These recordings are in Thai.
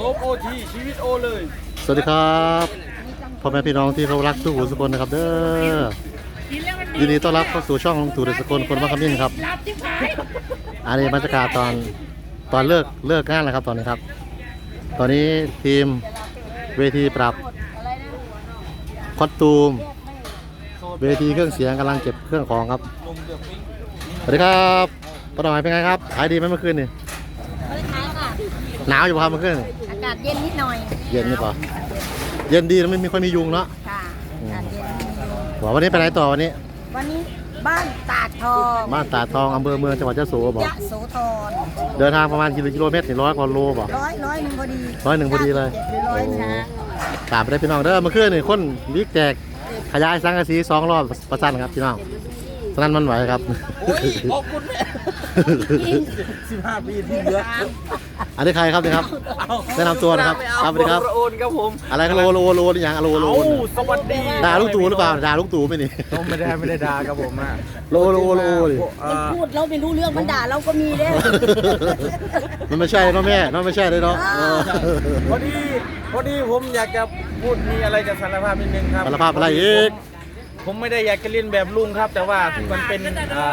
โซมโอทีชีวิตโอเลย สวัสดีครับพ่อแม่พี่น้องที่เขารักทุกหูสุกคนนะครับเด้อยินดีต้อนรับเข้าสู่ช่องลุงตู่เดชสกลคนมัคคมินครับ อันนี้บรรยากาศตอนตอนเลิกเลิกงานแล้วครับตอนนี้ครับ ตอนนี้ทีมเวทีปรับคอสตูม เวทีเครื่องเสียงกำลังเก็บเครื่องของครับลงเดือบปิ้งสวัสดีครับป้าหน่อยเป็นไงครับขายดีไหมเมื่อคืนนี่ไม่ขายค่ะหนาวอยู่ป่ะครับเมื่อคืนนี่อากาศเย็นนิดหน่อยเย็นนี่ป่ะเย็นดีแล้วไม่มีค่อยมียุงเนาะค่ะอากาศเย็นนิดหน่อยบอกวันนี้ไปไหนต่อวันนี้ วันนี้บ้านตาดทองบ้านตาดทองอำเภอเมืองจังหวัดยะโสบอกยะโสธรเดินทางประมาณกิโลกิโลเมตรถึงร้อยกว่าโลบอกร้อยร้อยหนึ่งพอดีร้อยหนึ่งพอดีเลยจ็หรือร้อยหนึ่งตามไปได้พี่น้องเด้อเมื่อคืนนี่คนบิ๊กแจกขยายสังกะสีสองรอบประสันครับพี่น้องฉะนั้นมันไหวครับโอ้ยขอบคุณแม่สิบห้าปีที่เหลือ อันนี้ใครครับนี่ครับแนะนำตัวนะครับครับสวัสดีครับโอนครับผมอะไรก็โลโลโลนี่ยังอะโลโลเอ้าโลสวัสดีด่าลูกตู่หรือเปล่าด่าลูกตู่ไหม่นี่ไม่ได้ไม่ได้ด่าครับผมอะโลโลโลดิเอ่อพูดเราไม่รู้เรื่องมันด่าเราก็มีเด้มันไม่ใช่เนาะแม่เนาะไม่ใช่เลยเนาะเออพอดีพอดีผมอยากจะพูดมีอะไรจะสารภาพนิดนึงครับสารภาพอะไรอีกผมไม่ได้อยากจะเรียนแบบลุงครับ แต่ว่ามันเป็นอ่า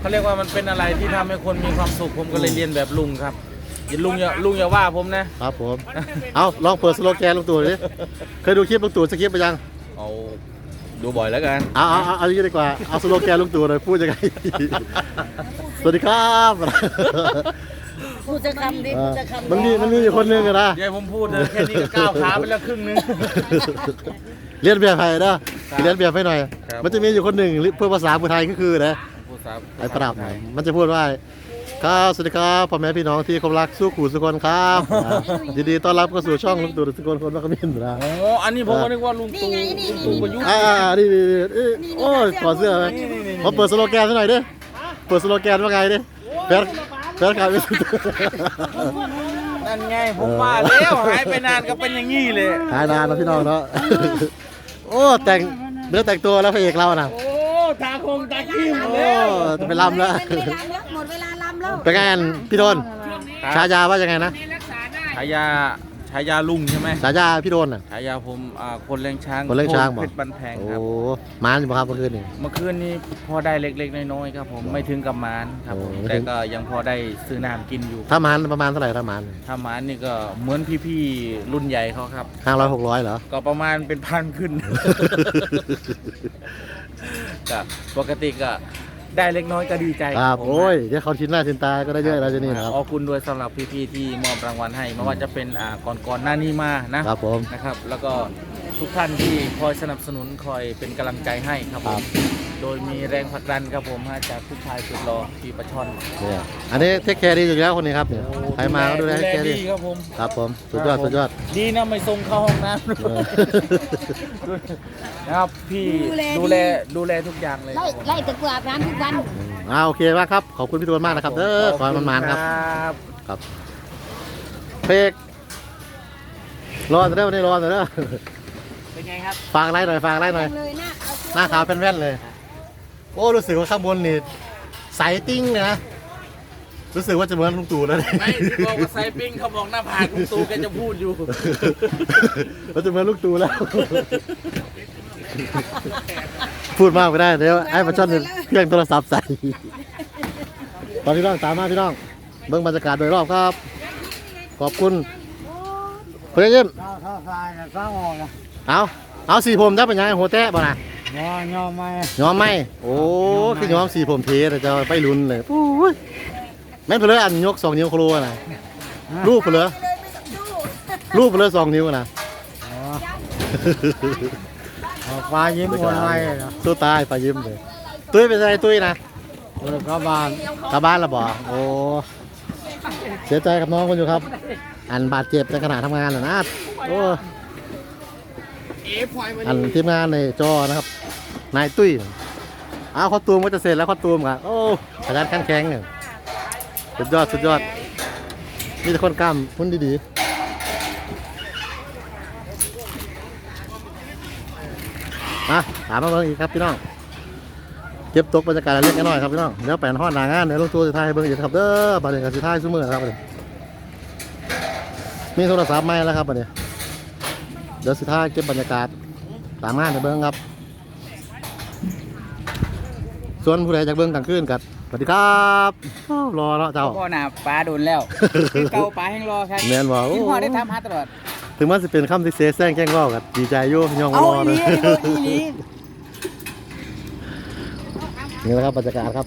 เขาเรียกว่ามันเป็นอะไรที่ทำให้คนมีความสุขผมก็เลยเรียนแบบลุงครับ อย่าลุงอย่าลุงอย่าว่าผมนะครับผม เอาลองเปิดสโลแกนลูกตู่ดิเคยดูคลิปลูกตู่สคริปต์ไปยัง เอาดูบ่อยแล้วกัน เอาเอาเอาเอาอย่างนี้ดีกว่า เอาสโลแกนลุงตู่หน่อยพูดยังไง สวัสดีครับพูดจะคำดิเอพูอดจะคำมันมีมันมีอยู่คนหนึงอะนะ ยายผมพูดเลยแค่นี้ก็ก้าวขาไปแล้วครึ่งนึง เรียนแบบไทยนะครับเรียนแบบให้หน่อย ครับ มันจะมีอยู่คนหนึ่งเพื่อภาษาพูดไทยก็คือนะ พูดสาไอ้ปรับมันจะพูดว่า ครับ สวัสดีครับพ่อแม่พี่น้องที่เคารพรักสู้ขู่สุกคนครับอ่ายินดีต้อนรับเข้าสู่ช่องลุงตู่สุกคนคนมักกะมินนะโอ้อันนี้ผมก็นึกว่าลุงนี่ตู่ไงนี่นี่ตู่นี่ ประยุทธ์อ่านี่นี่นี่เอ้ยโอ้ยถอดเสื้อไหมมาเปิดสโลแกนให้หน่อยดิเปิดสโลแกนว่าไงดิแฟนแฟนคลับไม่สุดนั่นไงผมว่าแล้วหายไปนานก็เป็นอย่างนี้เลย หายนานแล้วพี่น้องเนาะโอ้แต่งเนื้อแต่งตัวแล้วพระเอกเราน่ะโอ้ตาคงตาขี้หมดโอ้แล้วจะไปลำแล้วเป็นเวลาแล้วหมดเวลาลำ แล้วเป็นไงอันพี่โดนฉายาว่ายังไงนะฉายาฉายาลุงใช่ไหมฉายาพี่โดนน่ะฉายาผมอ่าคนเลี้ยงช้างคนเลี้ยงช้างบอกเพชรบันแพงโอ้ครับมานอยู่บ่ครับเมื่อคืนนี่เมื่อคืนนี้พอได้เล็กๆน้อยๆครับผมไม่ถึงกับหมานครับผมโอ้แต่ก็ยังพอได้ซื้อน้ำกินอยู่ถ้ามานประมาณเท่าไหร่ถ้ามานถ้าหมานนี่ก็เหมือนพี่ๆรุ่นใหญ่เขาครับห้าร้อยหกร้อยเหรอก็ประมาณเป็นพันขึ้นก็ปกติก็ ได้เล็กน้อยก็ดีใจครับผมโอ้ยเดี๋ยวเขาชินหน้าชินตาก็ได้เยอะแล้วจะนี่นะครับ ขอบคุณด้วยสำหรับพี่ๆที่มอบรางวัลให้ไม่ว่าจะเป็นอ่าก่อนก่อนหน้านี้มานะครับผม นะครับ แล้วก็ ทุกท่านที่คอยสนับสนุนคอยเป็นกำลังใจให้ครับผมโดยมีแรงผลักดันครับผมมาจากผู้ชายสุดหล่อพี่ประชอนเนี่ยอันนี้เทคแคร์ดีอยู่แล้วคนนี้ครับเนี่ยใครมาก็ดูแลเทคแคร์ดีดีครับผมครับผมสุดยอดสุดยอดดีนะไม่ส่งเข้าห้องน้ำด้เอวยอนะครับพี่ดูแลดูแลทุกอย่างเลยไล่ไล่ตะกวาดน้ำทุกวันอ่าโอเคมากครับขอบคุณพี่โดนมากนะครับเด้อขอให้มันมานๆครับครับครับเพกรอเด้อวันนี้รอเด้อ เป็นไงครับฝากอะไรหน่อยฝากอะไรหน่อย เลยนะเอาหน้าขาวเป็นแว่นเลย โอ้รู้สึกว่าข้างบนนี่ใสติ้งเลยนะ รู้สึกว่าจะเหมือนลุงตู่แล้วนี่ไม่ที่บอกว่าไซปิ้งเขาบอกหน้าผากลุงตู่แกจะพูดอยู่เราจะเหมือนลุงตู่แล้ว พูดมากไม่ได้เดี๋ยวไอ้ประชดเครื่องโทรศัพท์ใส่ ตอนพี่น้องตามมาพี่น้องเบิ่งบรรยากาศโดยรอบครับ ขอบคุณเพื่อนเยี่ยมถ้าถ้าทรายเนี่ยสร้างออกนะ เอาเอาสีผมจะเป็นยังไงโหแตะบ่นะยอยอไม่ย้อมไหมโอ้คือย้อมสีผมเทแต่จะไปลุ้นเลยโอ้ยแม่นเพลออันยกสองนิ้วโครัวนะรูปเพลอรูปเพลอสองนิ้วนะออกฟ้ายิ้มวนไว้นะตัวตายไปยิ้มเลยตุ้ยเป็นไงตุ้ยนะเออเข้าบ้านกลับบ้านและบ่โอ้เสียใจกับน้องคนอยู่ครับ อันบาดเจ็บในขณะทำงานนะนะโอ้ อันทีมงานในจอนะครับ นายตุ้ยอ้าวคอตูมก็จะเสร็จแล้วคอตูมครับโอ้ขยันขันแข็งเนี่ยสุดยอดสุดยอดมีแต่คนกล้ามคนดีๆมาถามมาเบิ่งอีกครับพี่น้องเก็บตกบรรยากาศเล็กน้อยครับพี่น้องเดี๋ยวแปลนห้อนหนางานเดี๋ยวลงตัวสุดท้ายเบิ่งอีกครับเด้อบาดเจ็บกับสุดท้ายซุ้มือนะครับมีโทรศัพท์ไหมแล้วครับวันนี้ เดี๋ยวสิท่าเก็บบรรยากาศตามงานไปเบิ้งครับ ส่วนผู้ใดจากเบิ้งกลางคืนกันสวัสดีครับอ้าวรอเนาะเจ้าก็น่ะปลาโดนแล้วคือเกาปลาแห้งรอครับแมนว่าโอ้กินพอได้ทำหาตลอด ถึงมันสิเป็นคำที่เซแซงแกล้งเว่ากันดีใจอยู่ยองรเอาออีเลนี้ยเอาอีนี้นี่นะครับบรรยากาศครับ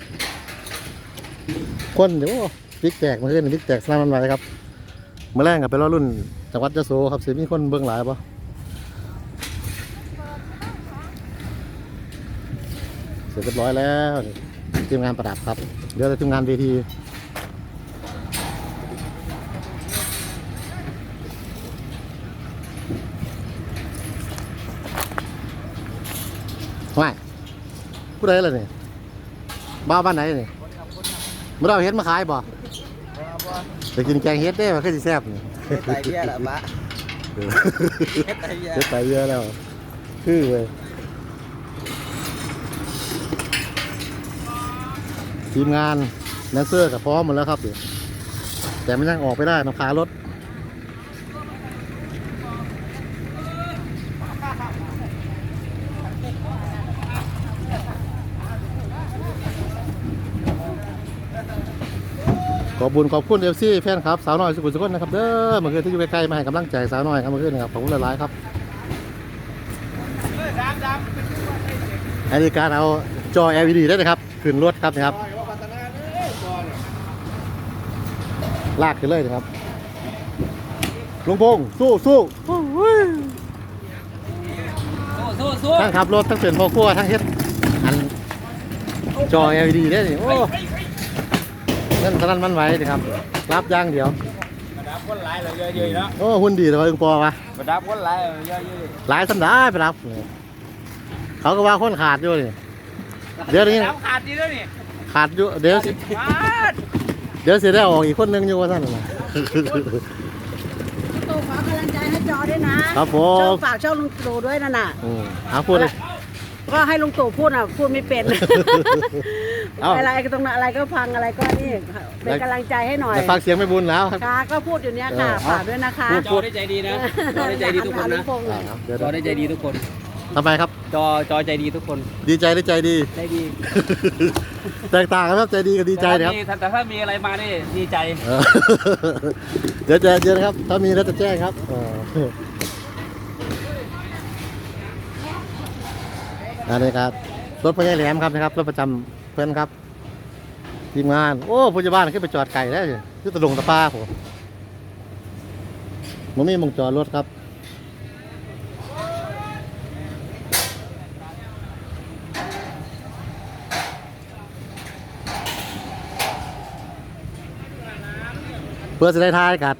คนเดี๋ยวบิ๊กแตกมาขึ้นบิ๊กแตกสนั่นวันไหวครับเมื่อแรงกับไปรอรุ่นจังหวัดยะโสครับสิมีคนเบิ่งหลายปะ เสร็จเรียบร้อยแล้วนี่ทีมงานประดับครับ เดี๋ยวจะทีมงานเวทีว่ายผู้ใดล่ะนี่บ้าวบ้านไหนนี่มื่อเราเฮ็ดมาขายบ่จะกินแกงเฮ็ดได้มาคือสิแซ่บนี่ไตเบี้ยละปะเออไตเบี้ยเฮ็ดไปเยอะแล้วคือเว้ย ทีมงานแดนเซอร์กับพร้อมหมดแล้วครับเดี๋ยวแต่มันยังออกไปได้ต้องขารถขอบคุญขอบคุณเอฟซีแฟนครับ สาวน้อยสุขุมสุขนนะครับเด้อเมื่อคืนที่อยู่ใกล้ๆมาให้กำลังใจสาวน้อยครับเมื่อคืนนะครับขอบคุณหลายๆครับอันนี้การเอาจอ LED ได้นะครับขึ้นรถครับนะครับ ลากขึ้นเลยนะครับลุงพงษ์สู้สู้สู้สู้ทั้งขับรถทั้งเป็นพ่อครัวทั้งเฮ็ดอันจอ LED ได้นี่โอ้นั่นตอนนั้นมันไหวนี่ครับ รับอย่างเดียวประดับคนหลายเลยเยอะๆเนาะโอ้หุ่นดีแต่ว่าอึงปอวะประดับคนหลายเยอะหลายสันดาไปรับนี่เขาก็ว่าคนขาดอยู่นี่ๆเดี๋ยวนี้น้ำขาดดีแล้วนี่ขาดอยู่เดี๋ยวสิขาด เดี๋ยวสิได้ออกอีกคนหนึงอยู่ว่าท่านน่ะโตฝากกำลังใจให้จอด้วยนะครับผช่อมงฝากช่องลุงตู่ด้วยนั่นน่ะ อืมหาพูดเลย ก็ให้ลุงตู่พูดอะพูดไม่เป็น เอ้า อะไรก็ตรงนั้นอะไรก็พังอะไรก็นี่เป็นกำลังใจให้หน่อยแต่ฟังเสียงไม่บุญแล้วครับ ค่ะก็พูดอยู่เนี้ยค่ะเออฝากด้วยนะคะพูดจอได้ใจดีนะจอได้ใจดีทุกคนนะลุงพงษ์อ่าครับเดี๋ยวจอได้ใจดีทุกคน ทำไมครับ จอจอใจดีทุกคนดีใจหรือใจดี ใจดีแตกต่างกันครับใจดีกับดีใจนะครับ แต่ถ้ามีแต่ถ้ามีอะไรมานี่ดีใจ เออเดี๋ยวจะเจอนะครับ ถ้ามีแล้วจะแจ้งครับเอออันนี้ครับ รถพญาแหลมครับนะครับ รถประจำเพื่อนครับ ทีมงาน โอ้ผู้ใหญ่บ้านขึ้นไปจอดไก่ได้วที่ตะลงตะป้าผมมันมีหมองจอดรถครับ พื่อจะได้ทายกัด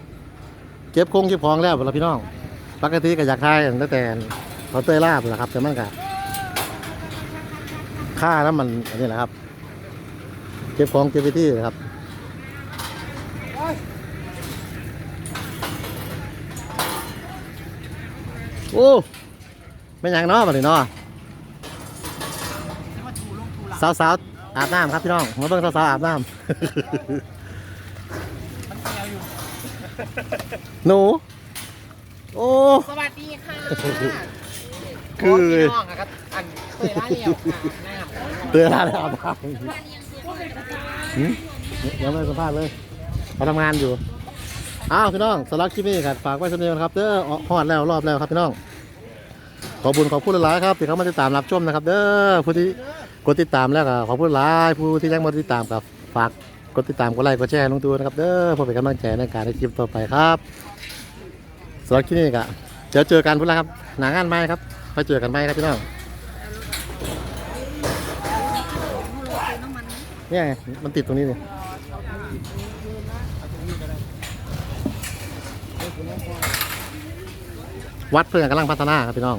เก็บคงเก็บของแล้วเวลาพี่น้องปกติก็อยากทายตั้งแต่เขาเตยลาบแหละครับ แต่มันกัค่าแล้วมันอันนี้แหละครับ เก็บของเก็บไปที่นะครับโอ้ไม่ยังเนาะมาเลยเนาะสาวๆอาบน้ำครับพี่น้องมาเบิ่งสาวๆอาบน้ำ หนู โอ้ สวัสดีค่ะคือพี่น้องอะครับ อันเคยร้านเดียวค่ะเตือนอะไรอาบน้ำหืมยังไม่ได้สัมภาษณ์เลยเขาทำงานอยู่ อ้าวพี่น้องสำหรับคลิปนี้ครับฝากไว้สำเนียงครับ เด้อออกฮอดแล้วรอบแล้วครับพี่น้อง ขอบคุญขอบคุณหลายๆครับที่เขามาติดตามรับชมนะครับ เด้อผู้ที่กดติดตามแล้วก็ขอบคุณหลายผู้ที่ยังไมาติดตามกับฝาก กดติดตามกดไลค์กดแชร์ลงตัวนะครับเด้อเพื่อเป็นกำลังใจในการในคลิปต่อไปครับสำหรับคลิปนี้ก็เดี๋ยวเจอกันพุ่นละครับหนางานไหมครับไปเจอกันไหมครับพี่น้องเนี่ยมันติดตรงนี้นี่วัดเพื่อนกำลังพัฒนาครับพี่น้อง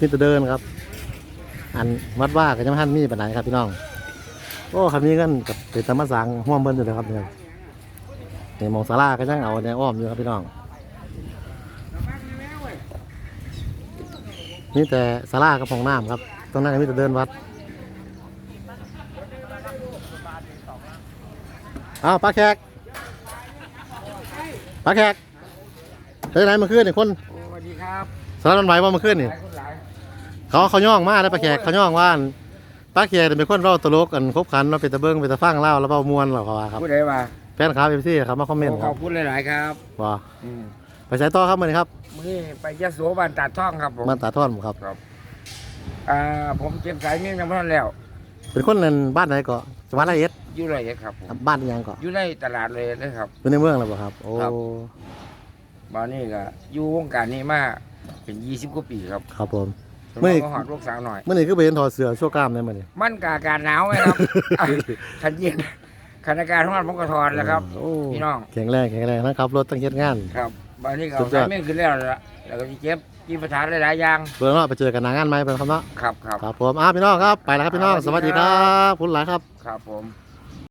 นี่จะเดินครับ อันวัดว่าก็จะไม่ทันมีปัญหาครับพี่น้อง โอ้คำนี้กันกับเป็นธรรมสังห่วมเบิ้ลอยู่เลยครับเนี่ยนี่มองศาลาก็ยังเอาเนี่ยอ้อมอยู่ครับพี่น้องนี่แต่ศาลากับห้องน้ำครับตรงนั้นก็มีแต่เดินวัดอ้าวป้าแขกปลาแขกไปไหนเมื่อคืนนี่คนสวัสดีครับสารมันไหวว่าเมื่อคืนนี่หลายคนหลายเขาเขาย่องมาแล้วปลาแขกเขาย่องว่าอั่น ปลาแขกเป็นคนเล่าตลกกันคบขันเราเป็นตะเบิ้งเป็นตะฟังเล่าแล้วเบามวนเหรอเขาว่าครับพูดได้ว่าแฟนคลับเอฟซีครับมาคอมเมนต์คขรัอบบคุณหลาย ๆ ครับว่าอืมไปใช้ต่อครับมื่อนี้ครับมื้อนี้ไปยะโสบ้านตาดท่องครับผมมันตาท่อนผมครับ อ่าผมเก็บสายเมี่ยงน้ำมันแล้ว เป็นคนนั้นบ้านไหนเกาะจังหวัดละเอียดอยู่ไรครับผมบ้านอิหยังเกาะอยู่ในตลาดเลยนะครับ อยู่ในเมืองแล้วบ่ครับ โอ้ครับ บ้านนี้ก็อยู่วงการนี้มาเป็น 20 กว่าปีครับ ครับผม ไม่ไม่ก็หอดลูกสาวหน่อย เมื่อนี้คือไปเห็นถอดเสื้อชั่วกล้ามได้มื่อนี้มันกบอากาศหนาวไหมครับอะขันเย็นขันอากาศร้อนผมก็ถอดแล้วครับโอ้พี่น้อง แข็งแรงแข็งแรงนะครับรถตั้งเฮ็ดงาน ครับบ้านนี้ก็สุเอาดยอสาดยเมี่ยงขึ้นแล้วละแล้วก็สิเก็บกินประทานหลายๆอย่างเพื่อนเนาะไปเจอกันหนางานไหมเป็นครับเนาะครับครับ ครับผมอ้าวพี่น้องครับไปแล้วครับพี่น้องสวัสดีครับคุณหลายครับ ครับผม